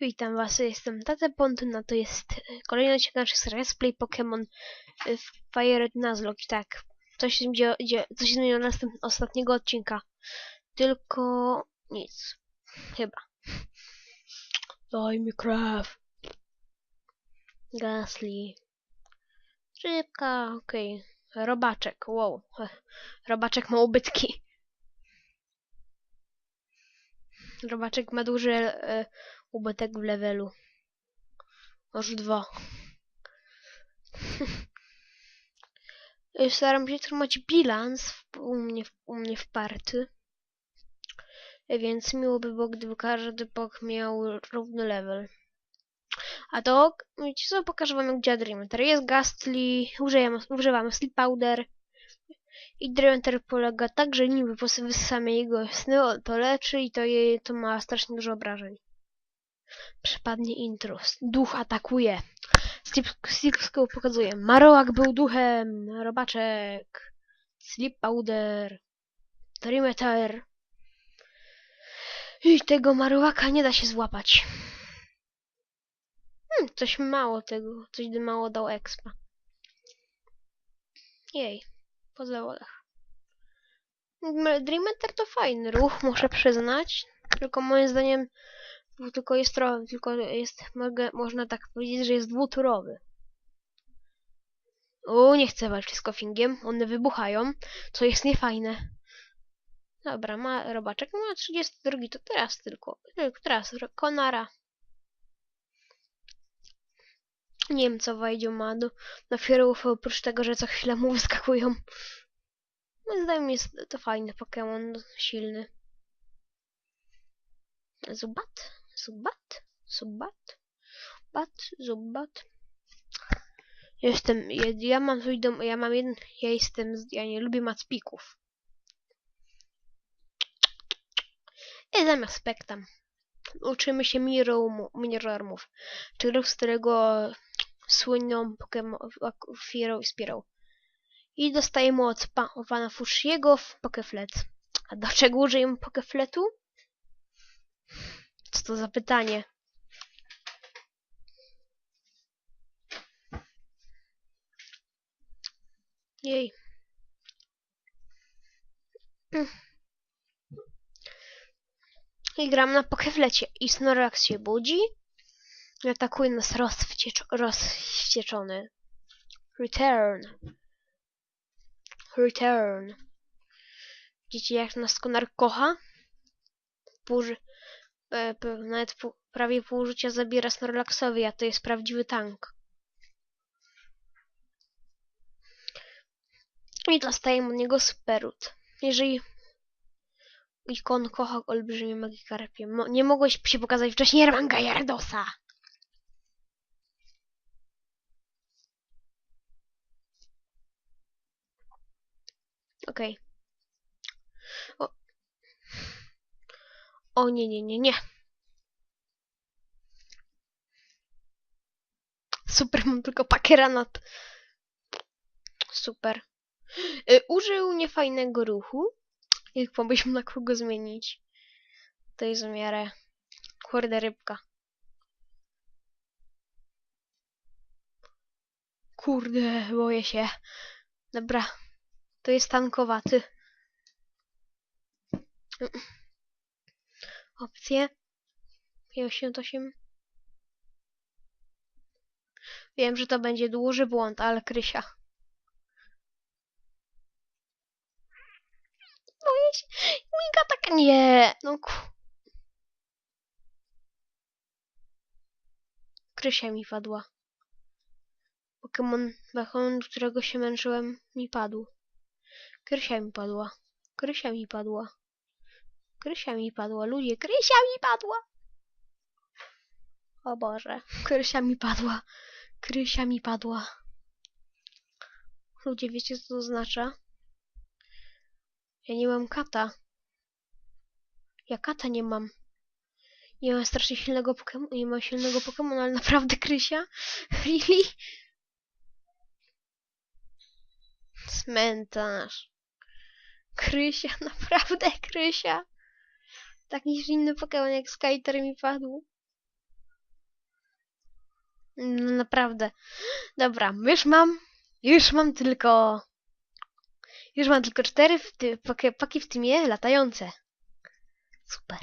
Witam was, jestem Tate Pontyn, a to jest e, kolejny odcinek naszych serii Play Pokémon e, Fire Nuzlocke. Tak, coś się, dzieje, coś się zmieniło ostatniego odcinka. Tylko nic. Chyba. Daj mi krew. Gasly. Rybka, okej. Robaczek, wow. Robaczek ma ubytki. Robaczek ma duży e, ubytek w levelu. Aż dwa. Staram się trzymać bilans w, u, mnie, u mnie w party. Więc miło by było, gdyby każdy pok miał równy level. A to, wiecie co, pokażę wam jak działa Dreamenter. Jest Gastly, używamy, używamy Sleep Powder. I Dreamenter polega tak, że niby wysysamy jego sny, to leczy i to, to ma strasznie dużo obrażeń. Przepadnie intrus. Duch atakuje. Slipsku pokazuje. Marołak był duchem. Robaczek. Slip powder. Trimeter. I tego marołaka nie da się złapać. Hmm, coś mało tego. Coś mało dał expa. Jej. Po zawodach. Dreameter to fajny ruch, muszę przyznać. Tylko moim zdaniem tylko jest trochę, tylko jest, mogę, można tak powiedzieć, że jest dwuturowy. O, nie chcę walczyć z Koffingiem, one wybuchają, co jest niefajne. Dobra, ma robaczek, ma 32, to teraz tylko, teraz, Konara. Nie wiem, co wejdzie ma do, do fierów, oprócz tego, że co chwilę mu wyskakują. Moim zdaniem jest to fajny Pokémon, silny. Zubat? Zubat? Zubat? Bat? Zubat? Jestem, ja, ja mam swój dom, ja mam jeden, ja jestem, ja nie lubię macpików. I zamiast spektam. Uczymy się Miromu- Mirrormów, czyli z którego słyną Pokémon Firo i Spirou. I dostajemy od pa, pana Fushiego Pokeflet. A do czego użyjemy Pokefletu? Co to za pytanie? Jej. I gram na Pokeflecie. I Snorlax się budzi. Atakuje nas rozwściecz rozwścieczony. Return. Return. Widzicie jak nas Konar kocha? E, nawet pół, prawie pół życia zabiera Snorlaxowi, a to jest prawdziwy tank. I dostajemy od niego Sperut. Jeżeli ikon kocha olbrzymie Magikarpie. Mo nie mogłeś się pokazać wcześniej Ermanga Jardosa. Okej. O. o nie, nie, nie, nie. Super, mam tylko pakieranat. Super. Y, użył niefajnego ruchu. Jak pomyśl na kogo zmienić. To jest w miarę. Kurde rybka. Kurde, boję się. Dobra. To jest tankowaty. Opcje. 58. Wiem, że to będzie duży błąd, ale Krysia. Boję się. Minka taka nie. No ku... Krysia mi padła. Pokémon, Pokémon, do którego się męczyłem, mi padł. Krysia mi padła. Krysia mi padła. Krysia mi padła. Ludzie, Krysia mi padła! O Boże. Krysia mi padła. Krysia mi padła. Ludzie, wiecie co to oznacza? Ja nie mam kata. Ja kata nie mam. Nie mam strasznie silnego Pokemon, nie mam silnego Pokemona, ale naprawdę Krysia? Really? Cmentarz. Krysia, naprawdę Krysia. Taki silny Pokemon jak Skyter mi padł. No naprawdę. Dobra, już mam, już mam tylko, już mam tylko cztery w ty, paki, w tymie latające. Super.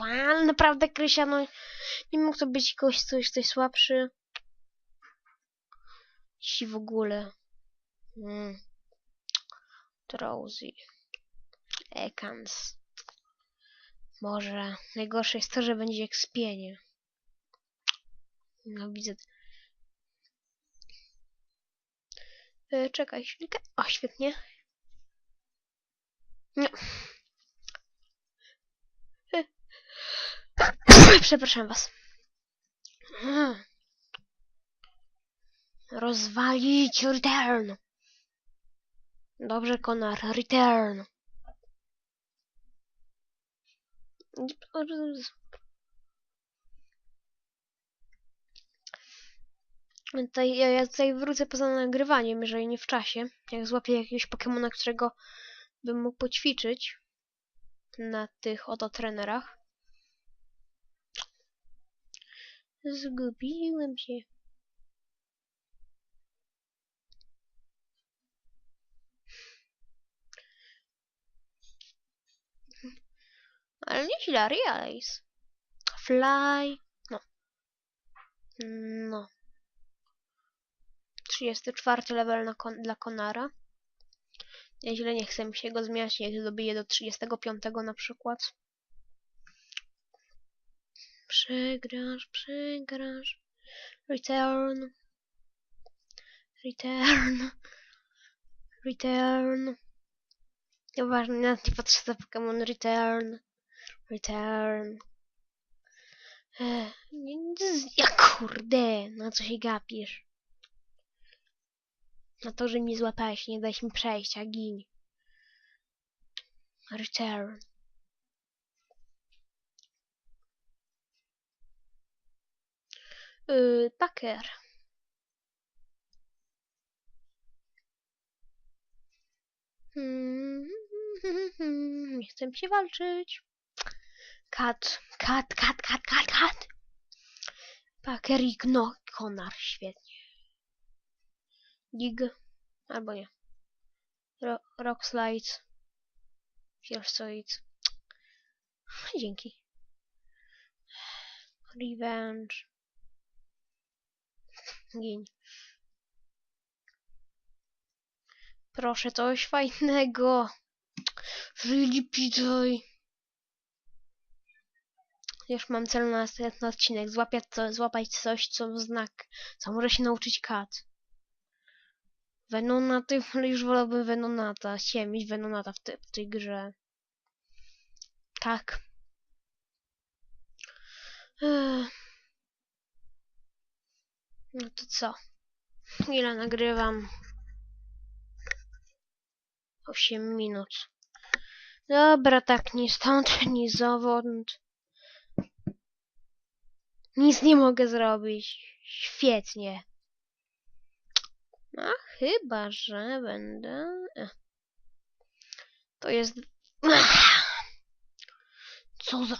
Ale naprawdę, Krysia, no nie mógł to być jakoś coś, coś słabszy. Ci w ogóle. Mm. Drowsy. Ekans. Może najgorsze jest to, że będzie jak spienie. No widzę. E, czekaj chwilkę. O, świetnie. No. Przepraszam was. Mm. Rozwalić return. Dobrze, Konar. Return. Tutaj, ja, ja tutaj wrócę poza nagrywaniem, jeżeli nie w czasie. Jak złapię jakiegoś Pokemona, którego bym mógł poćwiczyć na tych oto trenerach. Zgubiłem się. Ale nieźle, Realize. Fly. No. No. 34 level na kon dla Konara. Nieźle, nie chcę mi się go zmieniać, niech dobiję do 35 na przykład. Przegrasz, przegrasz. Return. Return. Return. Nieważne, nawet nie patrzę za Pokémon Return. Return. Ech, ja kurde, na co się gapisz? Na to, że mnie złapałeś, nie dałeś mi przejść, a gin. Return. Yy. Hmm, nie chcę się walczyć. Kat, kat, kat, kat, kat, kat. Packer i Gno, Konar, świetnie. Dig, albo nie. Ro, rock Slides. Fierceoid. Dzięki. Revenge. Gin. Proszę, coś fajnego. Really pitaj. Już mam cel na następny odcinek. Złapiać, co, złapać coś, co znak, co może się nauczyć kat. Venonaty, ale już wolałbym Venonata. Mieć Venonata w, te, w tej grze. Tak. No to co? Ile nagrywam? 8 minut. Dobra, tak, ni stąd, ni zowąd. Nic nie mogę zrobić. Świetnie. A chyba, że będę... e. To jest... Co za...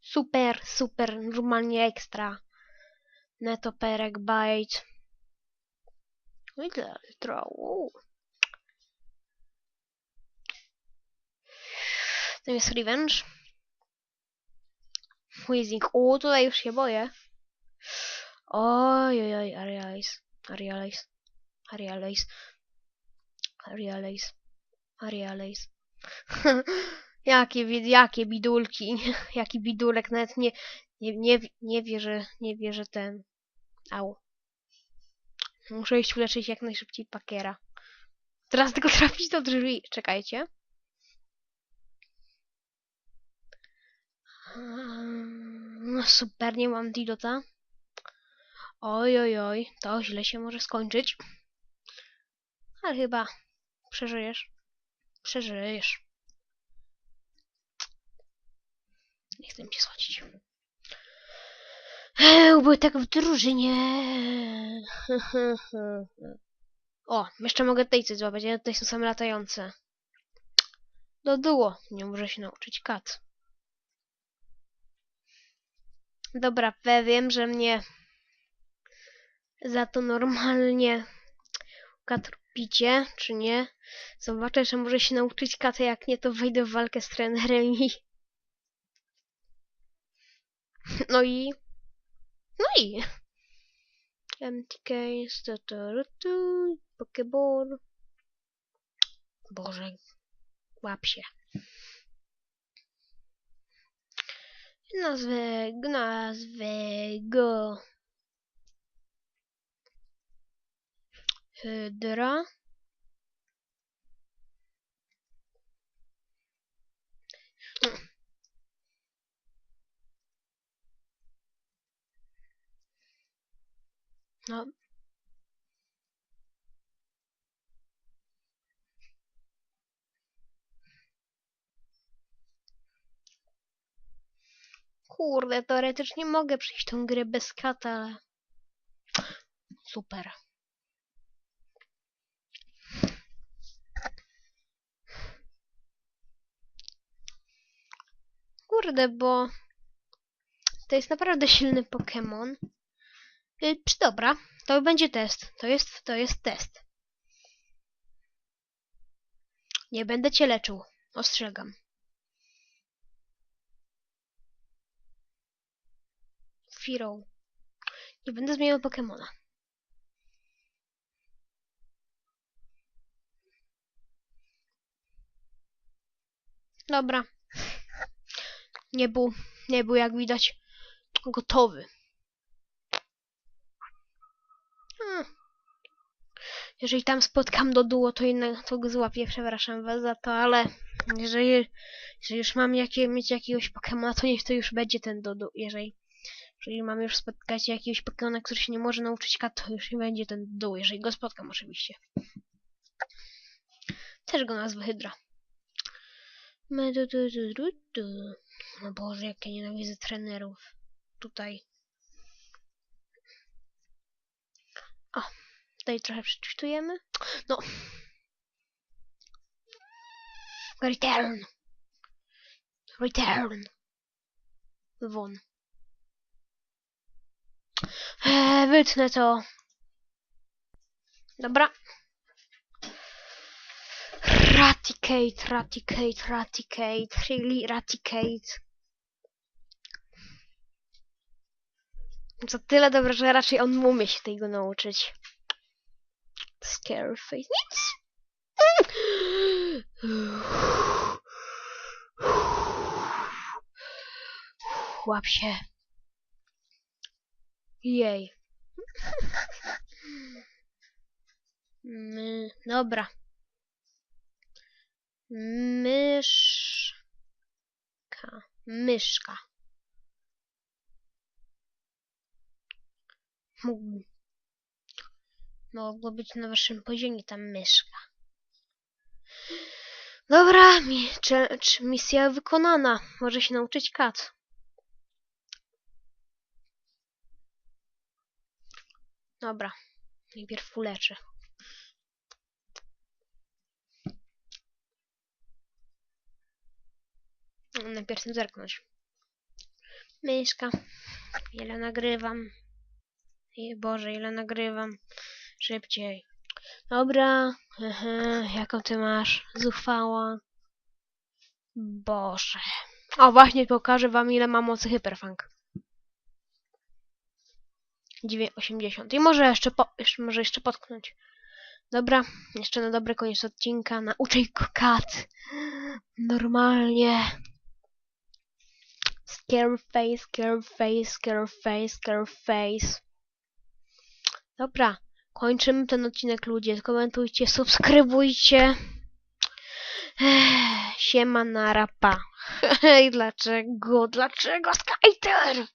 Super, super, normalnie ekstra. Netoperek, bite. Ile trołu? To jest revenge. Wheezing. O, tutaj już się boję. Oj, oj, oj, Arialize. Arialize. Arialize. Arialize. Arialize. jakie, jakie bidulki. Jaki bidulek. Nawet nie, nie, nie, nie wie, że, nie wie, że ten... Au. Muszę iść uleczyć jak najszybciej Pakera. Teraz tylko trafić do drzwi. Czekajcie. No super, nie mam dilota. Oj, oj, oj, to źle się może skończyć. Ale chyba przeżyjesz. Przeżyjesz. Nie chcę się schodzić. Był tak w drużynie. O, jeszcze mogę tutaj coś złapać, ale tutaj są same latające. Do duo. Nie może się nauczyć kat. Dobra, wiem, że mnie za to normalnie kat robicie, czy nie. Zobaczę, że może się nauczyć kata, jak nie, to wejdę w walkę z trenerem i... No i... No i... MTK, Pokeball. Boże, łap się. Nazwę, nazwę go. Hydra. No. Kurde, teoretycznie mogę przejść tą grę bez kata, ale... Super. Kurde, bo... To jest naprawdę silny Pokémon. Y, Czy dobra, to będzie test. To jest, to jest test. Nie będę cię leczył. Ostrzegam. Firo. Nie będę zmieniał Pokemona. Dobra. Nie był, nie był jak widać gotowy. Hmm. Jeżeli tam spotkam do duo, to innego to go złapię, przepraszam was za to, ale jeżeli, jeżeli już mam jakie, mieć jakiegoś Pokemona, to niech to już będzie ten Dodu. Jeżeli, jeżeli mam już spotkać jakiegoś Pokemona, który się nie może nauczyć kat, to już nie będzie ten dół, jeżeli go spotkam oczywiście. Też go nazwę Hydra. No Boże, jak ja nienawidzę trenerów. Tutaj. O, tutaj trochę przeczytujemy. No. Return. Return. Won. Eee, wytnę to. Dobra. Raticate, Raticate, Raticate, really Raticate. To tyle dobre, że raczej on umie się tego nauczyć. Scareface. Nic! Łap się. Jej. My, dobra. Myszka. Myszka. Mógł. Mogło być na waszym poziomie ta myszka. Dobra, mi, czy, czy misja wykonana. Może się nauczyć kat. Dobra. Najpierw uleczę. Najpierw chcę zerknąć. Myszka. Ile nagrywam? I Boże, ile nagrywam? Szybciej. Dobra. Aha, jaką ty masz? Zuchwała. Boże. O, właśnie pokażę wam ile mam mocy Hyperfang. 980. I może jeszcze, po, jeszcze, może jeszcze potknąć. Dobra, jeszcze na dobry koniec odcinka. Nauczaj go kat. Normalnie. Scareface, scareface, scareface, scareface. Dobra, kończymy ten odcinek ludzie. Komentujcie, subskrybujcie. Siema na rapa. I dlaczego? Dlaczego Skyter?